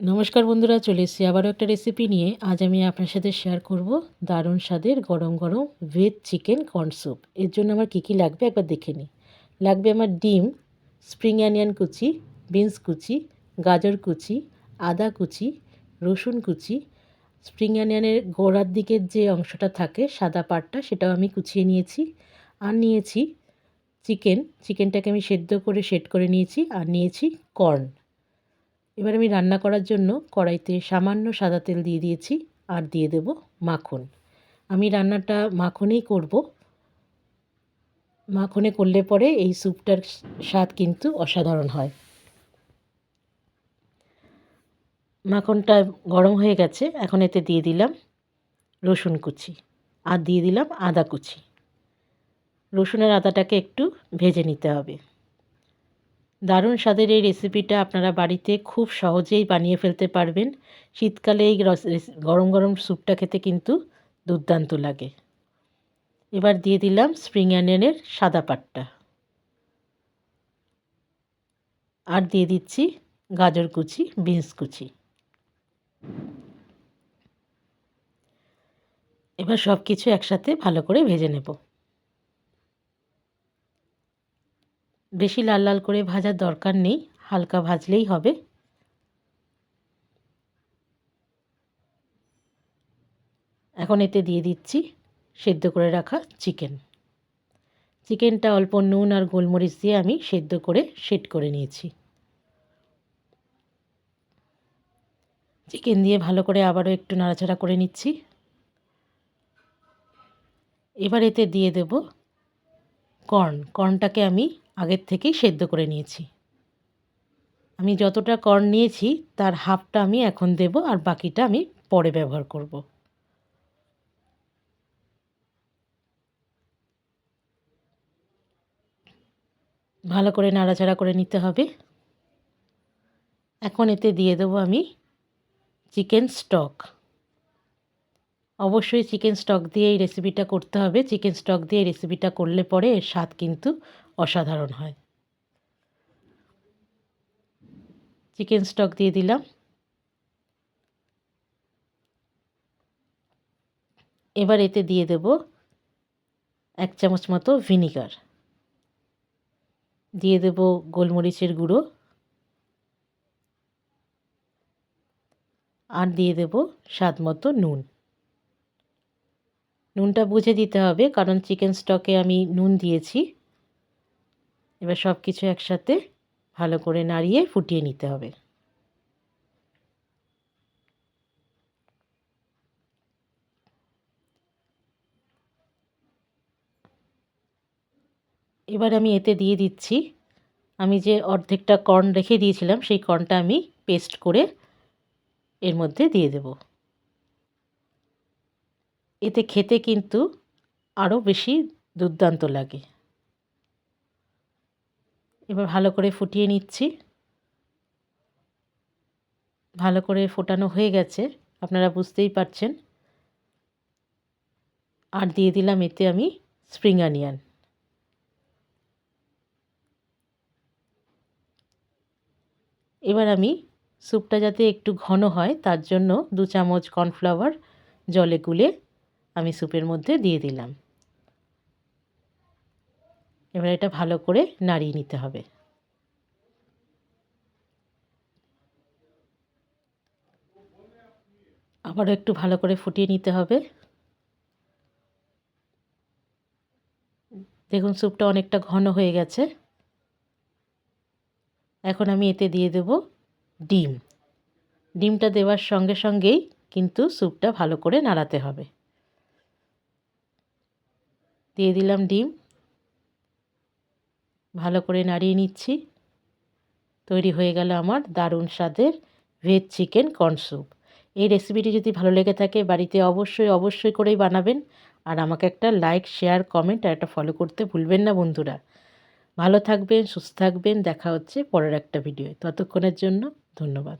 নমস্কার বন্ধুরা, চলে এসেছি আবারও একটা রেসিপি নিয়ে। আজ আমি আপনার সাথে শেয়ার করব দারুণ স্বাদের গরম গরম ভেজ চিকেন কর্ন স্যুপ এর জন্য আমার কী কী লাগবে একবার দেখে নিই। লাগবে আমার ডিম স্প্রিং অনিয়ন কুচি বিনস কুচি, গাজর কুচি, আদা কুচি, রসুন কুচি। স্প্রিং অনিয়নের গোড়ার দিকের যে অংশটা থাকে, সাদা পাটটা সেটাও আমি কুচিয়ে নিয়েছি। আর নিয়েছি চিকেন চিকেনটাকে আমি সেদ্ধ করে সেট করে নিয়েছি। আর নিয়েছি কর্ন এবার আমি রান্না করার জন্য কড়াইতে সামান্য সাদা তেল দিয়ে দিয়েছি আর দিয়ে দেব মাখন। আমি রান্নাটা মাখনেই করব। মাখনে করলে পরে এই স্যুপটার স্বাদ কিন্তু অসাধারণ হয়। মাখনটা গরম হয়ে গেছে, এখন এতে দিয়ে দিলাম রসুন কুচি আর দিয়ে দিলাম আদা কুচি। রসুনের আদাটাকে একটু ভেজে নিতে হবে। দারুণ স্বাদের এই রেসিপিটা আপনারা বাড়িতে খুব সহজেই বানিয়ে ফেলতে পারবেন। শীতকালে এই গরম গরম স্যুপটা খেতে কিন্তু দুর্দান্ত লাগে। এবার দিয়ে দিলাম স্প্রিং অনিয়নের সাদা পাটটা। আর দিয়ে দিচ্ছি গাজর কুচি, বিনস কুচি। এবার সব কিছু একসাথে ভালো করে ভেজে নেব। বেশি লাল লাল করে ভাজার দরকার নেই, হালকা ভাজলেই হবে। এখন এতে দিয়ে দিচ্ছি সেদ্ধ করে রাখা চিকেন। চিকেনটা অল্প নুন আর গোলমরিচ দিয়ে আমি সেদ্ধ করে সেট করে নিয়েছি। চিকেন দিয়ে ভালো করে আবারও একটু নাড়াচাড়া করে নিচ্ছি। এবার এতে দিয়ে দেব কর্ন। কর্নটাকে আমি আগের থেকেই সেদ্ধ করে নিয়েছি। আমি যতটা কর্ন নিয়েছি, তার হাফটা আমি এখন দেব আর বাকিটা আমি পরে ব্যবহার করব। ভালো করে নাড়াচাড়া করে নিতে হবে। এখন এতে দিয়ে দেবো আমি চিকেন স্টক। অবশ্যই চিকেন স্টক দিয়ে এই রেসিপিটা করতে হবে। চিকেন স্টক দিয়ে এই রেসিপিটা করলে পরে এর স্বাদ কিন্তু অসাধারণ হয়। চিকেন স্টক দিয়ে দিলাম। এবার এতে দিয়ে দেব এক চামচ মতো ভিনিগার। দিয়ে দেব গোলমরিচের গুঁড়ো। আর দিয়ে দেব স্বাদ মতো নুন। নুনটা বুঝে দিতে হবে, কারণ চিকেন স্টকে আমি নুন দিয়েছি। এবার সব কিছু একসাথে ভালো করে নাড়িয়ে ফুটিয়ে নিতে হবে। এবার আমি এতে দিয়ে দিচ্ছি, আমি যে অর্ধেকটা কর্ন রেখে দিয়েছিলাম, সেই কর্নটা আমি পেস্ট করে এর মধ্যে দিয়ে দেব। এতে খেতে কিন্তু আরও বেশি দুর্দান্ত লাগে। এবার ভালো করে ফুটিয়ে নিচ্ছি। ভালো করে ফোটানো হয়ে গেছে, আপনারা বুঝতেই পারছেন। আর দিয়ে দিলাম এতে আমি স্প্রিং অনিয়ন। এবার আমি স্যুপটা যাতে একটু ঘন হয়, তার জন্য দু চামচ কর্নফ্লাওয়ার জলে গুলে আমি স্যুপের মধ্যে দিয়ে দিলাম। এবার এটা ভালো করে নাড়িয়ে নিতে হবে। আবারও একটু ভালো করে ফুটিয়ে নিতে হবে। দেখুন, স্যুপটা অনেকটা ঘন হয়ে গেছে। এখন আমি এতে দিয়ে দেব ডিম। ডিমটা দেওয়ার সঙ্গে সঙ্গেই কিন্তু স্যুপটা ভালো করে নাড়াতে হবে। দিয়ে দিলাম ডিম। ভালো করে নাড়িয়ে নিচ্ছি। তৈরি হয়ে গেল আমার দারুণ স্বাদের ভেজ চিকেন কর্ন স্যুপ এই রেসিপিটি যদি ভালো লেগে থাকে বাড়িতে অবশ্যই অবশ্যই করেই বানাবেন। আর আমাকে একটা লাইক শেয়ার কমেন্ট আর একটা ফলো করতে ভুলবেন না বন্ধুরা। ভালো থাকবেন, সুস্থ থাকবেন, দেখা হচ্ছে পরের একটা ভিডিও ততক্ষণের জন্য ধন্যবাদ।